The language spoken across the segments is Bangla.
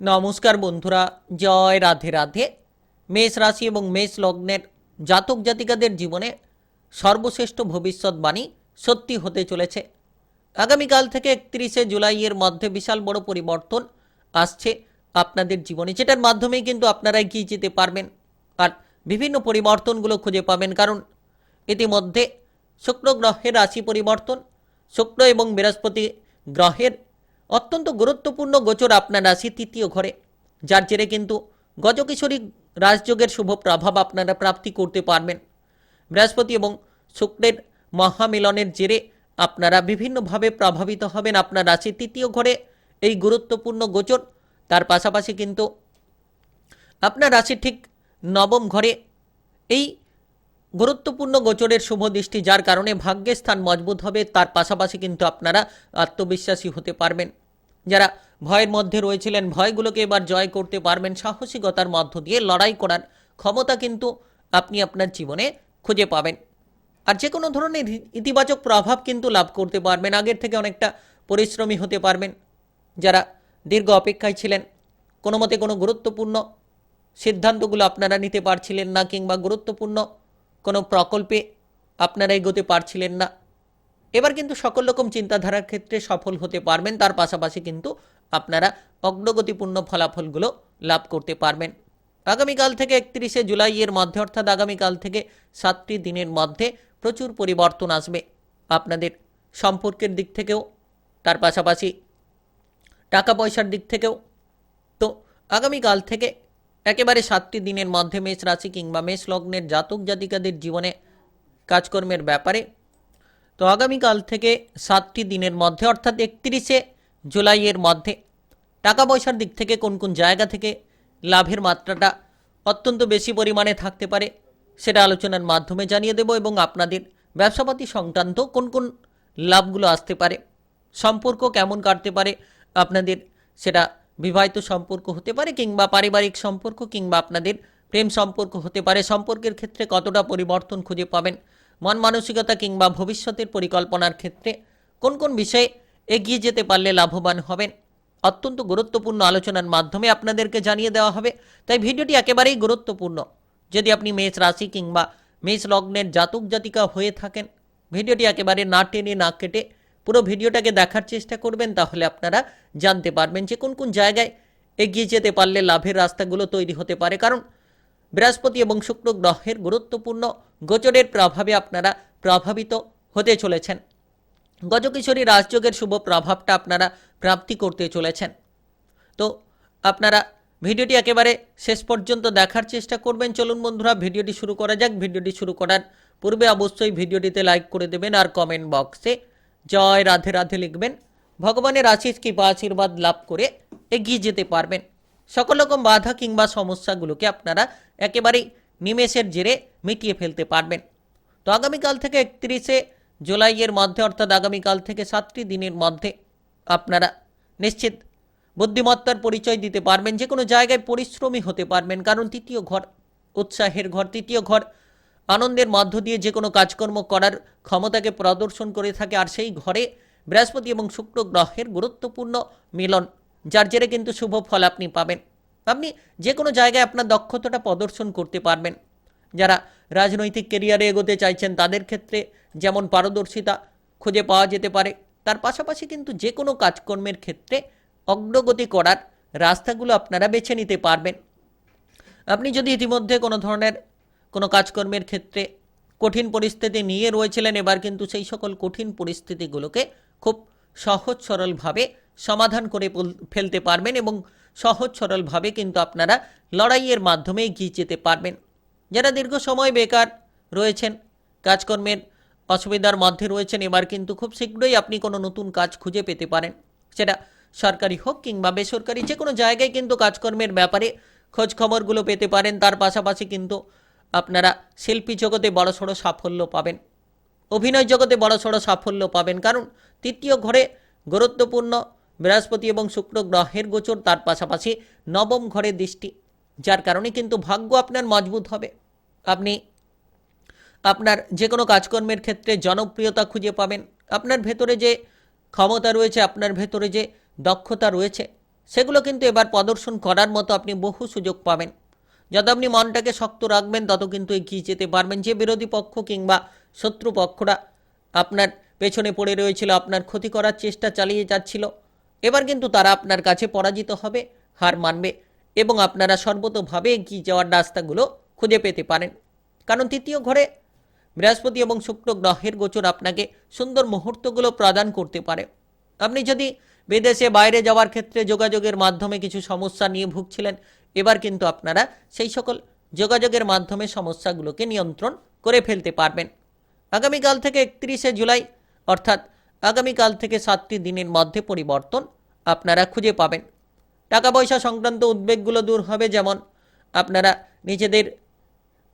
নমস্কার বন্ধুরা, জয় রাধে রাধে। মেষ রাশি এবং মেষ লগ্নের জাতক জাতিকাদের জীবনে সর্বশ্রেষ্ঠ ভবিষ্যৎবাণী সত্যি হতে চলেছে। আগামীকাল থেকে একত্রিশে জুলাইয়ের মধ্যে বিশাল বড় পরিবর্তন আসছে আপনাদের জীবনে, যেটার মাধ্যমেই কিন্তু আপনারা এগিয়ে যেতে পারবেন। আর বিভিন্ন পরিবর্তনগুলো খুঁজে পাবেন, কারণ ইতিমধ্যে শুক্র গ্রহের রাশি পরিবর্তন, শুক্র এবং বৃহস্পতি গ্রহের অত্যন্ত গুরুত্বপূর্ণ গোচর আপনার রাশি তৃতীয় ঘরে, যার জেরে কিন্তু গজকিশোরী রাজযোগের শুভ প্রভাব আপনারা প্রাপ্তি করতে পারবেন। বৃহস্পতি এবং শুক্রের মহামিলনের জেরে আপনারা বিভিন্নভাবে প্রভাবিত হবেন আপনার রাশি তৃতীয় ঘরে। এই গুরুত্বপূর্ণ গোচর, তার পাশাপাশি কিন্তু আপনার রাশির ঠিক নবম ঘরে এই গুরুত্বপূর্ণ গোচরের শুভ দৃষ্টি যার কারণে ভাগ্যের স্থান মজবুত হবে, তার পাশাপাশি কিন্তু আপনারা আত্মবিশ্বাসী হতে পারবেন। যারা ভয়ের মধ্যে রয়েছিলেন, ভয়গুলোকে এবার জয় করতে পারবেন, সাহসিকতার মধ্য দিয়ে লড়াই করার ক্ষমতা কিন্তু আপনি আপনার জীবনে খুঁজে পাবেন। আর যে কোনো ধরনের ইতিবাচক প্রভাব কিন্তু লাভ করতে পারবেন, আগের থেকে অনেকটা পরিশ্রমী হতে পারবেন। যারা দীর্ঘ অপেক্ষায় ছিলেন কোনো মতে কোনো গুরুত্বপূর্ণ সিদ্ধান্তগুলো আপনারা নিতে পারছিলেন না, কিংবা গুরুত্বপূর্ণ প্রকল্পে আপনারা এগোতে পারছিলেন না। এবার কিন্তু সকল রকম চিন্তাধারার ক্ষেত্রে সফল হতে পারবেন, তার পাশাপাশি কিন্তু আপনারা অগ্রগতিপূর্ণ ফলাফলগুলো লাভ করতে পারবেন। আগামীকাল থেকে একত্রিশে জুলাইয়ের মধ্যে, অর্থাৎ আগামীকাল থেকে সাতটি দিনের মধ্যে প্রচুর পরিবর্তন আসবে আপনাদের সম্পর্কের দিক থেকেও, তার পাশাপাশি টাকা পয়সার দিক থেকেও। তো আগামীকাল থেকে একেবারে সাতটি দিনের মধ্যে মেষ রাশি কিংবা মেষ লগ্নের জাতক জাতিকাদের জীবনে কাজকর্মের ব্যাপারে। তো আগামীকাল থেকে সাতটি দিনের মধ্যে, অর্থাৎ একত্রিশে জুলাইয়ের মধ্যে টাকা পয়সার দিক থেকে কোন কোন জায়গা থেকে লাভের মাত্রাটা অত্যন্ত বেশি পরিমাণে থাকতে পারে সেটা আলোচনার মাধ্যমে জানিয়ে দেব এবং আপনাদের ব্যবসাপাতি সংক্রান্ত কোন কোন লাভগুলো আসতে পারে, সম্পর্ক কেমন কাটতে পারে আপনাদের সেটা বিবাহিত সম্পর্ক হতে পারে কিংবা পারিবারিক সম্পর্ক কিংবা আপনাদের প্রেম সম্পর্ক হতে পারে, সম্পর্কের ক্ষেত্রে কতটা পরিবর্তন খুঁজে পাবেন, মন মানসিকতা কিংবা ভবিষ্যতের পরিকল্পনার ক্ষেত্রে কোন কোন বিষয়ে এগিয়ে যেতে পারলে লাভবান হবেন, অত্যন্ত গুরুত্বপূর্ণ আলোচনার মাধ্যমে আপনাদেরকে জানিয়ে দেওয়া হবে। তাই ভিডিওটি একেবারেই গুরুত্বপূর্ণ। যদি আপনি মেষ রাশি কিংবা মেষ লগ্নের জাতক জাতিকা হয়ে থাকেন, ভিডিওটি একেবারে না টেনে না কেটে পুরো ভিডিওটাকে দেখার চেষ্টা করবেন, তাহলে আপনারা জানতে পারবেন যে কোন কোন জায়গায় এগিয়ে যেতে পারলে লাভের রাস্তাগুলো তৈরি হতে পারে। কারণ বৃহস্পতি এবং শুক্র গ্রহের গুরুত্বপূর্ণ গোচরের প্রভাবে আপনারা প্রভাবিত হতে চলেছেন। গজকিশোরী রাজযোগের শুভ প্রভাবটা আপনারা প্রাপ্তি করতে চলেছেন। তো আপনারা ভিডিওটি একেবারে শেষ পর্যন্ত দেখার চেষ্টা করবেন। চলুন বন্ধুরা, ভিডিওটি শুরু করা যাক। ভিডিওটি শুরু করার পূর্বে অবশ্যই ভিডিওটিতে লাইক করে দেবেন আর কমেন্ট বক্সে জয় রাধে রাধে লিখবেন। ভগবানের আশিস কৃপা আশীর্বাদ লাভ করে এগিয়ে যেতে পারবেন। সকল রকম বাধা কিংবা সমস্যাগুলোকে আপনারা একেবারেই নিমেষের জেরে মিটিয়ে ফেলতে পারবেন। তো আগামীকাল থেকে একত্রিশে জুলাইয়ের মধ্যে অর্থাৎ আগামীকাল থেকে সাতটি দিনের মধ্যে আপনারা নিশ্চিত বুদ্ধিমত্তার পরিচয় দিতে পারবেন। যে কোনো জায়গায় পরিশ্রমী হতে পারবেন। কারণ তৃতীয় ঘর, উৎসাহের ঘর, তৃতীয় ঘর আনন্দের মধ্য দিয়ে যে কোনো কাজকর্ম করার ক্ষমতাকে প্রদর্শন করে থাকে আর সেই ঘরে বৃহস্পতি এবং শুক্র গ্রহের গুরুত্বপূর্ণ মিলন, যার জেরে কিন্তু শুভ ফল আপনি পাবেন। আপনি যে কোনো জায়গায় আপনার দক্ষতাটা প্রদর্শন করতে পারবেন। যারা রাজনৈতিক কেরিয়ারে এগোতে চাইছেন, তাদের ক্ষেত্রে যেমন পারদর্শিতা খুঁজে পাওয়া যেতে পারে, তার পাশাপাশি কিন্তু যে কোনো কাজকর্মের ক্ষেত্রে অগ্রগতি করার রাস্তাগুলো আপনারা বেছে নিতে পারবেন। আপনি যদি ইতিমধ্যে কোনো ধরনের কোনো কাজকর্মের ক্ষেত্রে কঠিন পরিস্থিতি নিয়ে রয়েছিলেন, এবার কিন্তু সেই সকল কঠিন পরিস্থিতিগুলোকে খুব সহজ সরলভাবে সমাধান করে ফেলতে পারবেন এবং সহজ সরলভাবে কিন্তু আপনারা লড়াইয়ের মাধ্যমে এগিয়ে যেতে পারবেন। যারা দীর্ঘ সময় বেকার রয়েছেন, কাজকর্মের অসুবিধার মধ্যে রয়েছেন, এবার কিন্তু খুব শীঘ্রই আপনি কোনো নতুন কাজ খুঁজে পেতে পারেন। সেটা সরকারি হোক কিংবা বেসরকারি যে কোনো জায়গায় কিন্তু কাজকর্মের ব্যাপারে খোঁজ খবরগুলো পেতে পারেন। তার পাশাপাশি কিন্তু আপনারা শিল্পী জগতে বড়সড় সাফল্য পাবেন। অভিনয় জগতে বড় বড়সড় সাফল্য পাবেন কারণ তৃতীয় ঘরে গুরুত্বপূর্ণ বৃহস্পতি এবং শুক্র গ্রহের গোচর তার পাশাপাশি নবম ঘরে দৃষ্টি। যার কারণে কিন্তু ভাগ্য আপনার মজবুত হবে। আপনি আপনার যে কোনো কাজকর্মের ক্ষেত্রে জনপ্রিয়তা খুঁজে পাবেন। আপনার ভেতরে যে ক্ষমতা রয়েছে, আপনার ভেতরে যে দক্ষতা রয়েছে, সেগুলো কিন্তু এবার প্রদর্শন করার মতো আপনি বহু সুযোগ পাবেন। যত আপনি মনটাকে শক্ত রাখবেন, তত কিন্তু এগিয়ে যেতে পারবেন। যে বিরোধী পক্ষ কিংবা শত্রু পক্ষরা আপনার পেছনে পড়ে রয়েছিল, আপনার ক্ষতি করার চেষ্টা চালিয়ে যাচ্ছিল, এবার কিন্তু তারা আপনার কাছে পরাজিত হবে, হার মানবে এবং আপনারা সর্বতভাবে এগিয়ে যাওয়ার রাস্তাগুলো খুঁজে পেতে পারেন। কারণ তৃতীয় ঘরে বৃহস্পতি এবং শুক্র গ্রহের গোচর আপনাকে সুন্দর মুহূর্তগুলো প্রদান করতে পারে। আপনি যদি বিদেশে বাইরে যাওয়ার ক্ষেত্রে যোগাযোগের মাধ্যমে কিছু সমস্যা নিয়ে ভুগছিলেন এবার কিন্তু আপনারা সেই সকল যোগাযোগের মাধ্যমে সমস্যাগুলোকে নিয়ন্ত্রণ করে ফেলতে পারবেন। আগামীকাল থেকে একত্রিশে জুলাই, অর্থাৎ আগামীকাল থেকে সাতটি দিনের মধ্যে পরিবর্তন আপনারা খুঁজে পাবেন। টাকা পয়সা সংক্রান্ত উদ্বেগগুলো দূর হবে যেমন আপনারা নিজেদের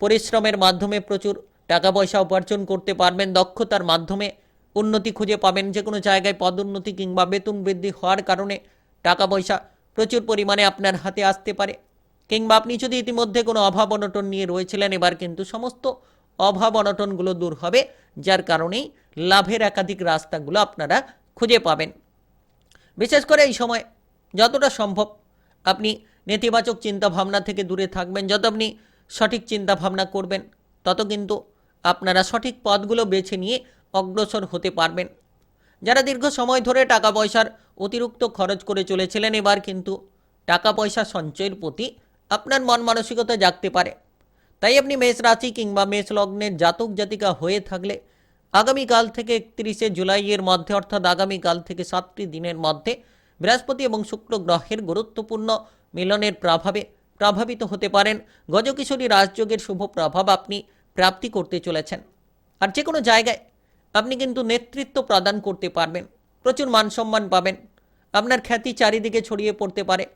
পরিশ্রমের মাধ্যমে প্রচুর টাকা পয়সা উপার্জন করতে পারবেন, দক্ষতার মাধ্যমে উন্নতি খুঁজে পাবেন যে কোনো জায়গায় পদোন্নতি কিংবা বেতন বৃদ্ধি হওয়ার কারণে টাকা পয়সা প্রচুর পরিমাণে আপনার হাতে আসতে পারে। কিংবা আপনি যদি ইতিমধ্যে কোনো অভাব অনটন নিয়ে রয়েছিলেন, এবার কিন্তু সমস্ত অভাব অনটনগুলো দূর হবে, যার কারণেই লাভের একাধিক রাস্তাগুলো আপনারা খুঁজে পাবেন। বিশেষ করে এই সময় যতটা সম্ভব আপনি নেতিবাচক চিন্তাভাবনা থেকে দূরে থাকবেন, যত আপনি সঠিক চিন্তাভাবনা করবেন, তত কিন্তু আপনারা সঠিক পথগুলো বেছে নিয়ে অগ্রসর হতে পারবেন। যারা দীর্ঘ সময় ধরে টাকা পয়সার অতিরিক্ত খরচ করে চলেছিলেন, এবার কিন্তু টাকা পয়সা সঞ্চয়ের প্রতি আপনার মন মানসিকতা জাগতে পারে। তাই আপনি মেষ রাশি কিংবা মেষ লগ্নের জাতক জাতিকা হয়ে থাকলে আগামীকাল থেকে একত্রিশে জুলাইয়ের মধ্যে অর্থাৎ আগামীকাল থেকে সাতটি দিনের মধ্যে বৃহস্পতি এবং শুক্র গ্রহের গুরুত্বপূর্ণ মিলনের প্রভাবে প্রভাবিত হতে পারেন। গজকিশোরী রাজযোগের শুভ প্রভাব আপনি প্রাপ্তি করতে চলেছেন। আর যে কোনো জায়গায় আপনি কিন্তু নেতৃত্ব প্রদান করতে পারবেন। প্রচুর মান সম্মান পাবেন। আপনার খ্যাতি চারিদিকে ছড়িয়ে পড়তে পারে।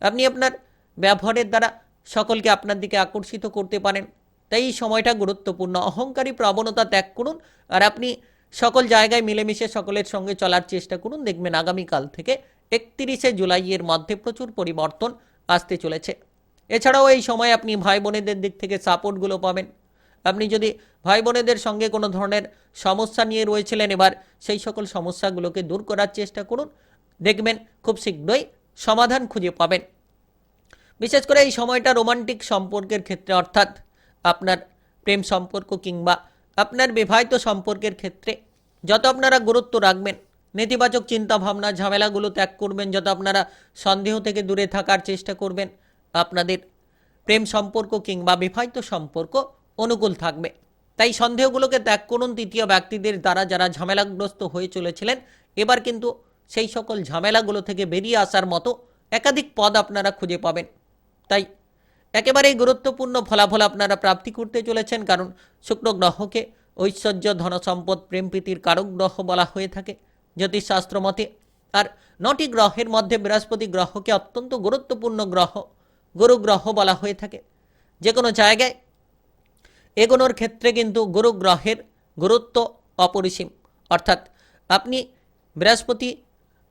আপনি আপনার ব্যবহারের দ্বারা সকলকে আপনার দিকে আকর্ষিত করতে পারেন। তাই এই সময়টা গুরুত্বপূর্ণ। অহংকারী প্রবণতা ত্যাগ করুন আর আপনি সকল জায়গায় মিলেমিশে সকলের সঙ্গে চলার চেষ্টা করুন। দেখবেন আগামীকাল থেকে একত্রিশে জুলাইয়ের মধ্যে প্রচুর পরিবর্তন আসতে চলেছে। এছাড়াও এই সময় আপনি ভাই বোনেদের দিক থেকে সাপোর্টগুলো পাবেন। আপনি যদি ভাই বোনেদের সঙ্গে কোনো ধরনের সমস্যা নিয়ে রয়েছিলেন, এবার সেই সকল সমস্যাগুলোকে দূর করার চেষ্টা করুন। দেখবেন খুব শীঘ্রই সমাধান খুঁজে পাবেন। বিশেষ করে এই সময়টা রোমান্টিক সম্পর্কের ক্ষেত্রে, অর্থাৎ আপনার প্রেম সম্পর্ক কিংবা আপনার বিবাহিত সম্পর্কের ক্ষেত্রে যত আপনারা গুরুত্ব রাখবেন, নেতিবাচক চিন্তা ভাবনা ঝামেলাগুলো ত্যাগ করবেন, যত আপনারা সন্দেহ থেকে দূরে থাকার চেষ্টা করবেন, আপনাদের প্রেম সম্পর্ক কিংবা বিবাহিত সম্পর্ক অনুকূল থাকবে। তাই সন্দেহগুলোকে ত্যাগ করুন, তৃতীয় ব্যক্তিদের দ্বারা যারা ঝামেলাগ্রস্ত হয়ে চলেছিলেন, এবার কিন্তু সেই সকল ঝামেলাগুলো থেকে বেরিয়ে আসার মতো একাধিক পদ আপনারা খুঁজে পাবেন। তাই একেবারেই গুরুত্বপূর্ণ ফলাফল আপনারা প্রাপ্তি করতে চলেছেন, কারণ শুক্র গ্রহকে ঐশ্বর্য, ধনসম্পদ, প্রেম প্রীতির কারক গ্রহ বলা হয়ে থাকে জ্যোতিষশাস্ত্র মতে। আর নটি গ্রহের মধ্যে বৃহস্পতি গ্রহকে অত্যন্ত গুরুত্বপূর্ণ গ্রহ, গুরু গ্রহ বলা হয়ে থাকে। যে কোনো জায়গায় এগোনোর ক্ষেত্রে কিন্তু গুরু গ্রহের গুরুত্ব অপরিসীম। অর্থাৎ আপনি বৃহস্পতি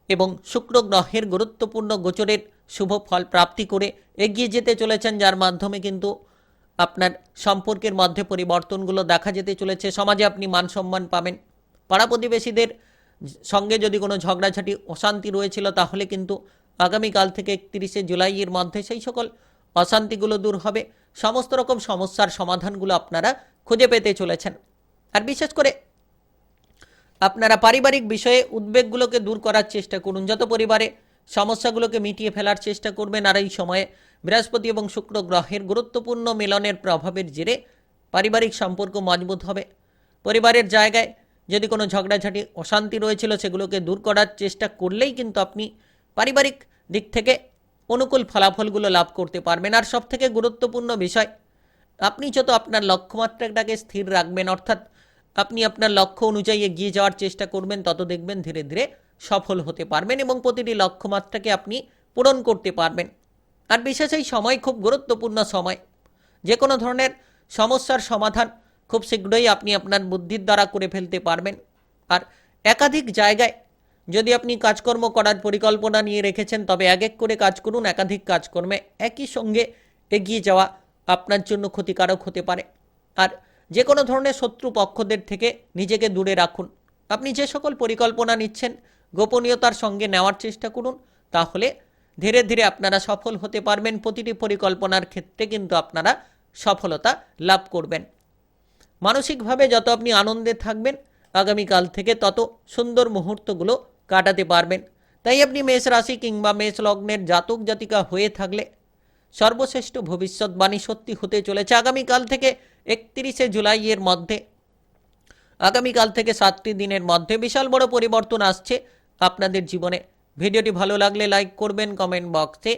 এবং শুক্র গ্রহের গুরুত্বপূর্ণ গোচরের শুভ ফল প্রাপ্তি করে এগিয়ে যেতে চলেছেন, যার মাধ্যমে কিন্তু আপনার সম্পর্কের মধ্যে পরিবর্তনগুলো দেখা যেতে চলেছে। সমাজে আপনি মান সম্মান পাবেন। পাড়া প্রতিবেশীদের সঙ্গে যদি কোনো ঝগড়াঝাটি, অশান্তি রয়েছিল, তাহলে কিন্তু আগামীকাল থেকে একত্রিশে জুলাইয়ের মধ্যে সেই সকল অশান্তিগুলো দূর হবে। সমস্ত রকম সমস্যার সমাধানগুলো আপনারা খুঁজে পেতে চলেছেন। আর বিশেষ করে আপনারা পারিবারিক বিষয়ে উদ্বেগগুলোকে দূর করার চেষ্টা করুন। যত পরিবারে সমস্যাগুলোকে মিটিয়ে ফেলার চেষ্টা করবেন আর এই সময়ে বৃহস্পতি এবং শুক্র গ্রহের গুরুত্বপূর্ণ মিলনের প্রভাবের জেরে পারিবারিক সম্পর্ক মজবুত হবে। পরিবারের জায়গায় যদি কোনো ঝগড়াঝাটি, অশান্তি রয়েছিল সেগুলোকে দূর করার চেষ্টা করলেই কিন্তু আপনি পারিবারিক দিক থেকে অনুকূল ফলাফলগুলো লাভ করতে পারবেন। আর সবথেকে গুরুত্বপূর্ণ বিষয়, আপনি যত আপনার লক্ষ্যমাত্রাটাকে স্থির রাখবেন, অর্থাৎ আপনি আপনার লক্ষ্য অনুযায়ী এগিয়ে যাওয়ার চেষ্টা করবেন, তত দেখবেন ধীরে ধীরে সফল হতে পারবেন এবং প্রতিটি লক্ষ্যমাত্রাকে আপনি পূরণ করতে পারবেন। আর বিশেষ এই সময় খুব গুরুত্বপূর্ণ সময়। যে কোনো ধরনের সমস্যার সমাধান খুব শীঘ্রই আপনি আপনার বুদ্ধির দ্বারা করে ফেলতে পারবেন। আর একাধিক জায়গায় যদি আপনি কাজকর্ম করার পরিকল্পনা নিয়ে রেখেছেন, তবে এক এক করে কাজ করুন, একাধিক কাজকর্মে একই সঙ্গে এগিয়ে যাওয়া আপনার জন্য ক্ষতিকারক হতে পারে। আর যে কোনো ধরনের শত্রু পক্ষদের থেকে নিজেকে দূরে রাখুন। আপনি যে সকল পরিকল্পনা নিচ্ছেন গোপনীয়তার সঙ্গে নেওয়ার চেষ্টা করুন, তাহলে ধীরে ধীরে আপনারা সফল হতে পারবেন। প্রতিটি পরিকল্পনার ক্ষেত্রে কিন্তু আপনারা সফলতা লাভ করবেন। মানসিকভাবে যত আপনি আনন্দে থাকবেন, আগামীকাল থেকে তত সুন্দর মুহূর্তগুলো কাটাতে পারবেন। তাই আপনি মেষ রাশি কিংবা মেষ লগ্নের জাতক জাতিকা হয়ে থাকলে সর্বশ্রেষ্ঠ ভবিষ্যৎবাণী সত্যি হতে চলেছে। আগামীকাল থেকে একত্রিশে জুলাইয়ের মধ্যে, আগামীকাল থেকে সাতটি দিনের মধ্যে বিশাল বড় পরিবর্তন আসছে। আপনাদের জীবনে। ভিডিওটি ভালো লাগলে লাইক করবেন, কমেন্ট বক্সে।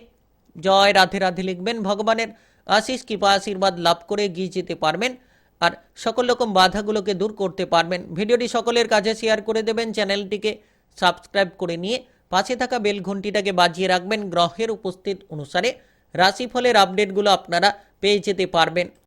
জয় রাধে রাধে লিখবেন ভগবানের। আশিস কৃপা আশীর্বাদ লাভ করে এগিয়ে যেতে পারবেন আর সকল রকম বাধাগুলোকে দূর করতে পারবেন। ভিডিওটি সকলের কাছে শেয়ার করে দেবেন, চ্যানেলটিকে সাবস্ক্রাইব করে নিয়ে পাশে থাকা বেল ঘন্টিটাকে বাজিয়ে রাখবেন গ্রহের উপস্থিত অনুসারে। রাশিফলের আপডেটগুলো আপনারা পেয়ে যেতে পারবেন।